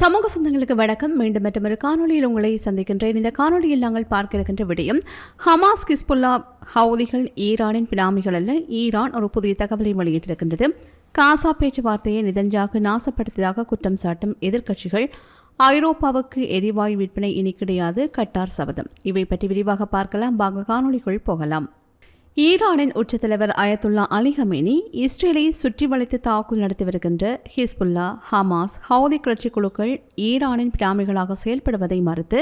சமூக சொந்தங்களுக்கு வணக்கம். மீண்டும் மற்றொரு காணொலியில் உங்களை சந்திக்கின்றேன். இந்த காணொலியில் நாங்கள் பார்க்க இருக்கின்ற விடயம் ஹமாஸ் கிஸ்புல்லா ஹவுதிகள் ஈரானின் பினாமிகள் அல்ல ஈரான் ஒரு புதிய தகவலை வெளியிட்டிருக்கின்றது. காசா பேச்சுவார்த்தையை நிதஞ்சாக நாசப்படுத்தியதாக குற்றம் சாட்டும் எதிர்க்கட்சிகள் ஐரோப்பாவுக்கு எரிவாயு விற்பனை இனி கிடையாது கட்டார் சபதம். இவை பற்றி விரிவாக பார்க்கலாம். வாங்க காணொலிக்குள் போகலாம். ஈரானின் உச்சத்தலைவர் அயத்துல்லா அலி ஹமேனி இஸ்ரேலை சுற்றி வளைத்து தாக்குதல் நடத்தி வருகின்ற ஹிஸ்புல்லா ஹமாஸ் ஹவுதி கிளர்ச்சி குழுக்கள் ஈரானின் பிராமிகளாக செயல்படுவதை மறுத்து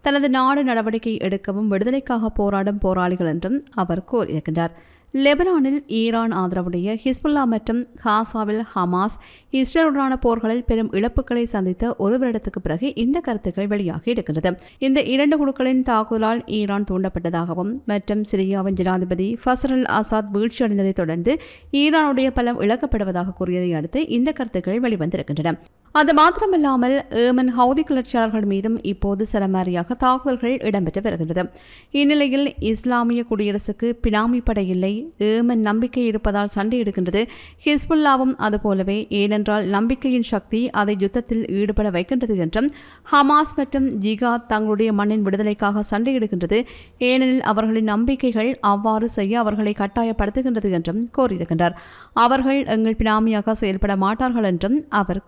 தனது நாடு நடவடிக்கை எடுக்கவும் விடுதலைக்காக போராடும் போராளிகள் என்றும் அவர் கூறியிருக்கின்றார். லெபனானில் ஈரான் ஆதரவுடைய ஹிஸ்புல்லா மற்றும் காசாவில் ஹமாஸ் இஸ்ரேலுடனான போர்களில் பெரும் இழப்புகளை சந்தித்த ஒரு வருடத்துக்கு பிறகு இந்த கருத்துக்கள் வெளியாகி இருக்கிறது இந்த இரண்டு குழுக்களின் தாக்குதலால் ஈரான் தூண்டப்பட்டதாகவும் மற்றும் சிரியாவின் ஜனாதிபதி ஃபசர் அல் ஆசாத் வீழ்ச்சியடைந்ததை தொடர்ந்து ஈரானுடைய பலம் இழக்கப்படுவதாக கூறியதை அடுத்து இந்த கருத்துக்கள் வெளிவந்திருக்கின்றன. அது மாத்திரமில்லாமல் ஏமன் ஹவுதி கிளர்ச்சியாளர்கள் மீதும் இப்போது சரமாரியாக தாக்குதல்கள் இடம்பெற்று வருகின்றது. இந்நிலையில் இஸ்லாமிய குடியரசுக்கு பினாமி படை இல்லை ஏமன் நம்பிக்கை இருப்பதால் சண்டையிடுகின்றது ஹிஸ்புல்லாவும் அதுபோலவே ஏனென்றால் நம்பிக்கையின் சக்தி அதை யுத்தத்தில் ஈடுபட வைக்கின்றது என்றும் ஹமாஸ் மற்றும் ஜிகாத் தங்களுடைய மண்ணின் விடுதலைக்காக சண்டையிடுகின்றது ஏனெனில் அவர்களின் நம்பிக்கைகள் அவ்வாறு செய்ய அவர்களை கட்டாயப்படுத்துகின்றது என்றும் கோரியிருக்கின்றார். அவர்கள் எங்கள் பினாமியாக செயல்பட மாட்டார்கள் என்றும் அவர்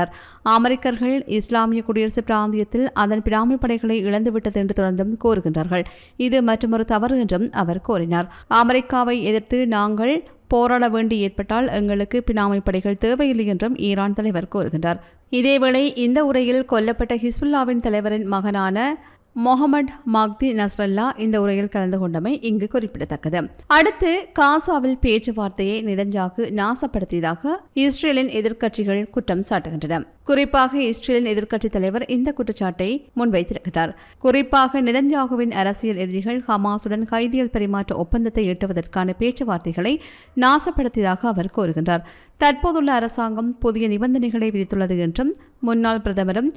கூறியிருக்கின்றார் அமெரிக்கர்கள் இஸ்லாமிய குடியரசு பிராந்தியத்தில் அதன் பிராமி படைகளை இழந்துவிட்டது என்று தொடர்ந்தும் கூறுகின்றார்கள். இது மற்றொரு தவறு என்றும் அவர் கூறினார். அமெரிக்காவை எதிர்த்து நாங்கள் போராட வேண்டி ஏற்பட்டால் எங்களுக்கு பினாமை படைகள் தேவையில்லை என்றும் ஈரான் தலைவர் கூறுகின்றார். இதேவேளை இந்த உரையில் கொல்லப்பட்ட ஹிஸ்புல்லாவின் தலைவரின் மகனான மொஹமட் மக்தி நஸ்ரல்லா இந்த உரையில் கலந்து கொண்டமை இங்கு குறிப்பிடத்தக்கது. அடுத்து காசாவில் பேச்சுவார்த்தையை நிதஞ்சாக்கு நாசப்படுத்தியதாக இஸ்ரேலின் எதிர்க்கட்சிகள் குற்றம் சாட்டுகின்றன. குறிப்பாக இஸ்ரேலின் எதிர்க்கட்சித் தலைவர் இந்த குற்றச்சாட்டை முன்வைத்திருக்கிறார். குறிப்பாக நிதஞ்சாகுவின் அரசியல் எதிரிகள் ஹமாசுடன் கைதியல் பரிமாற்ற ஒப்பந்தத்தை எட்டுவதற்கான பேச்சுவார்த்தைகளை நாசப்படுத்தியதாக அவர் கூறுகின்றார். தற்போதுள்ள அரசாங்கம் புதிய நிபந்தனைகளை விதித்துள்ளது என்றும் முன்னாள் பிரதமரும்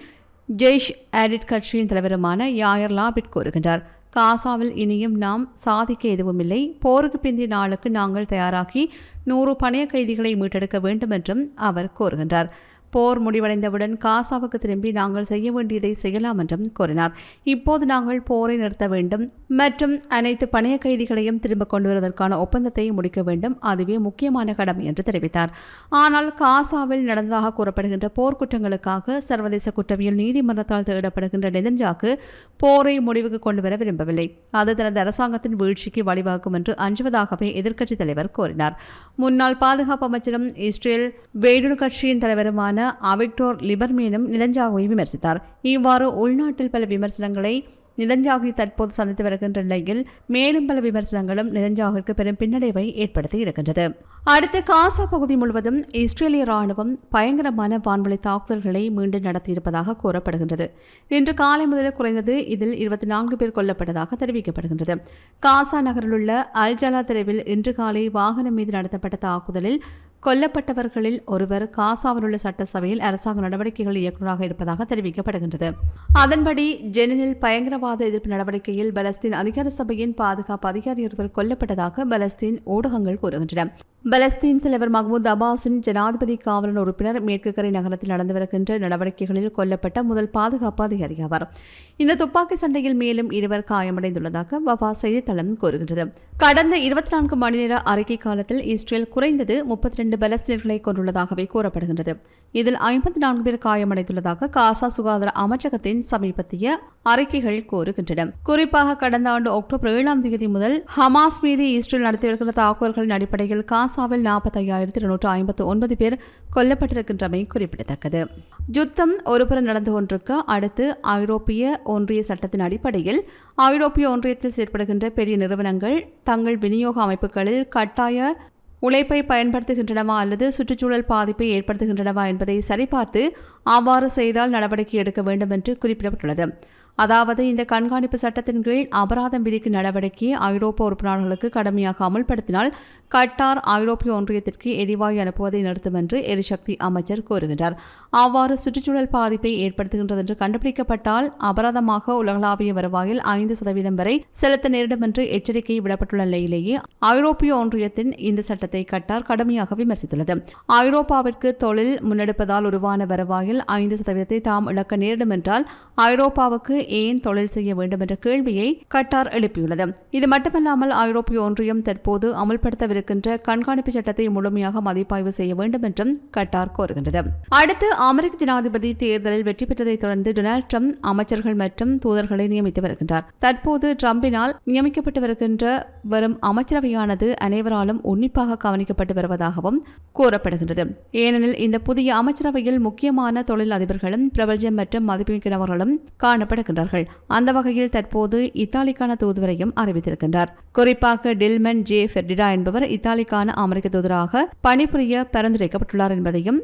ஜெய்ஷ் ஆடிட் கட்சியின் தலைவருமான யாயர் லாபிட் கூறுகின்றார் காசாவில் இனியும் நாம் சாதிக்க எதுவுமில்லை. போருக்கு பிந்தி நாளுக்கு நாங்கள் தயாராகி நூறு பணைய கைதிகளை மீட்டெடுக்க வேண்டும் என்றும் அவர் கூறுகின்றார். போர் முடிவடைந்தவுடன் காசாவுக்கு திரும்பி நாங்கள் செய்ய வேண்டியதை செய்யலாம் என்றும் கூறினார். இப்போது நாங்கள் போரை நிறுத்த வேண்டும். மற்றும் அனைத்து பணைய கைதிகளையும் திரும்ப கொண்டு வருவதற்கான ஒப்பந்தத்தை முடிக்க வேண்டும். அதுவே முக்கியமான கடமை என்று தெரிவித்தார். ஆனால் காசாவில் நடந்ததாக கூறப்படுகின்ற போர்க்குற்றங்களுக்காக சர்வதேச குற்றவியல் நீதிமன்றத்தால் தேடப்படுகின்ற நெதன்ஜாக்கு போரை முடிவுக்கு கொண்டு வர விரும்பவில்லை. அது தனது அரசாங்கத்தின் வீழ்ச்சிக்கு வழிவகுக்கும் என்று அஞ்சுவதாகவே எதிர்க்கட்சித் தலைவர் கூறினார். முன்னாள் பாதுகாப்பு அமைச்சரும் இஸ்ரேல் வேடு கட்சியின் தலைவருமான அவிக்டோர் லிபர்மேனும் நிலஞ்சாகுவை விமர்சித்தார். இவ்வாறு உள்நாட்டில் பல விமர்சனங்களை நிதஞ்சாகி தற்போது சந்தித்து வருகின்ற நிலையில் மேலும் பல விமர்சனங்களும் நிதஞ்சாகிற்கு பெரும் பின்னடைவை ஏற்படுத்தி இருக்கின்றது. அடுத்து காசா பகுதி முழுவதும் இஸ்ரேலிய ராணுவம் பயங்கரமான வான்வழி தாக்குதல்களை மீண்டும் நடத்தியிருப்பதாக கூறப்படுகின்றது. இன்று காலை முதல் குறைந்தது இதில் இருபத்தி நான்கு பேர் கொல்லப்பட்டதாக தெரிவிக்கப்படுகின்றது. காசா நகரில் உள்ள அல்ஜலா தெருவில் இன்று காலை வாகனம் மீது நடத்தப்பட்ட தாக்குதலில் கொல்லப்பட்டவர்களில் ஒருவர் காசாவில் உள்ள சட்டசபையில் அரசாங்க நடவடிக்கைகள் இயக்குநராக இருப்பதாக தெரிவிக்கப்படுகின்றது. அதன்படி ஜெனினில் பயங்கரவாத எதிர்ப்பு நடவடிக்கையில் பலஸ்தீன் அதிகார சபையின் பாதுகாப்பு அதிகாரி ஒருவர் கொல்லப்பட்டதாக பலஸ்தீன் ஊடகங்கள் கூறுகின்றன. பலஸ்தீன் தலைவர் மஹ்மூத் அபாஸின் ஜனாதிபதி காவலன் உறுப்பினர் மேற்கு கரை நகரத்தில் நடந்து வருகின்ற நடவடிக்கைகளில் கொல்லப்பட்ட முதல் பாதுகாப்பு அதிகாரி ஆவார். இந்த துப்பாக்கி சண்டையில் மேலும் இருவர் காயமடைந்துள்ளதாக வபா செய்தித்தளம் கூறுகின்றது. கடந்த இருபத்தி நான்கு மணி நேர அறிக்கை காலத்தில் இஸ்ரேல் குறைந்தது முப்பத்தி ரெண்டு பலஸ்தீனர்களை கொண்டுள்ளதாகவே கூறப்படுகின்றது. இதில் ஐம்பத்தி நான்கு பேர் காயமடைந்துள்ளதாக காசா சுகாதார அமைச்சகத்தின் சமீபத்திய அறிக்கைகள் கூறுகின்றன. குறிப்பாக கடந்த ஆண்டு அக்டோபர் ஏழாம் தேதி முதல் ஹமாஸ் மீது இஸ்ரேல் நடத்தி வருகிற தாக்குதல்களின் அடிப்படையில் காசாவில் நாற்பத்தையாயிரத்தி இருநூற்று ஐம்பத்து ஒன்பது பேர் கொல்லப்பட்டிருக்கின்றமை குறிப்பிடத்தக்கது. யுத்தம் ஒருபுறம் நடந்து கொண்டிருக்க அடுத்து ஐரோப்பிய ஒன்றிய சட்டத்தின் அடிப்படையில் ஐரோப்பிய ஒன்றியத்தில் செயற்படுகின்ற பெரிய நிறுவனங்கள் தங்கள் விநியோக அமைப்புகளில் கட்டாய உழைப்பை பயன்படுத்துகின்றனவா அல்லது சுற்றுச்சூழல் பாதிப்பை ஏற்படுத்துகின்றனவா என்பதை சரிபார்த்து அவ்வாறு செய்தால் நடவடிக்கை எடுக்க வேண்டும் என்று குறிப்பிடப்பட்டுள்ளது. அதாவது இந்த கண்காணிப்பு சட்டத்தின் கீழ் அபராதம் விதிக்கும் நடவடிக்கையை ஐரோப்பா உறுப்பினர்களுக்கு கடுமையாக அமல்படுத்தினால் கட்டார் ஐரோப்பிய ஒன்றியத்திற்கு எரிவாயு அனுப்புவதை நிறுத்தும் என்று எரிசக்தி அமைச்சர் கூறுகின்றார். அவ்வாறு சுற்றுச்சூழல் பாதிப்பை ஏற்படுத்துகின்றது என்று கண்டுபிடிக்கப்பட்டால் அபராதமாக உலகளாவிய வருவாயில் ஐந்து சதவீதம் வரை செலுத்த நேரிடும் என்று எச்சரிக்கை விடப்பட்டுள்ள நிலையிலேயே ஐரோப்பிய ஒன்றியத்தின் இந்த சட்டத்தை கட்டார் கடுமையாக விமர்சித்துள்ளது. ஐரோப்பாவிற்கு தொழில் முன்னெடுப்பதால் உருவான வருவாயில் ஐந்து சதவீதத்தை தாம் இழக்க நேரிடும் என்றால் ஐரோப்பாவுக்கு ஏன் தொழில் செய்ய வேண்டும் என்ற கேள்வியை கட்டார் எழுப்பியுள்ளது. இது மட்டுமல்லாமல் ஐரோப்பிய ஒன்றியம் தற்போது அமல்படுத்தவிருக்கின்ற கண்காணிப்பு சட்டத்தை முழுமையாக மதிப்பாய்வு செய்ய வேண்டும் என்றும் கட்டார் கோருகின்றது. அடுத்து அமெரிக்க ஜனாதிபதி தேர்தலில் வெற்றி பெற்றதைத் தொடர்ந்து டொனால்டு ட்ரம்ப் அமைச்சர்கள் மற்றும் தூதர்களை நியமித்து வருகின்றார். தற்போது ட்ரம்பினால் நியமிக்கப்பட்டு வருகின்ற வரும் அமைச்சரவையானது அனைவராலும் உன்னிப்பாக கவனிக்கப்பட்டு வருவதாகவும் கூறப்படுகின்றது. ஏனெனில் இந்த புதிய அமைச்சரவையில் முக்கியமான தொழில் அதிபர்களும் பிரபல்யம் மற்றும் மதிப்புமிக்கவர்களும் காணப்படுகின்றார்கள் அந்த வகையில் தற்போது இத்தாலிக்கான தூதுவரையும் அறிவித்திருக்கின்றார். குறிப்பாக டில்மன் ஜே ஃபெர்டிடா என்பவர் இத்தாலிக்கான அமெரிக்க தூதராக பணிபுரிய பரிந்துரைக்கப்பட்டுள்ளார் என்பதையும்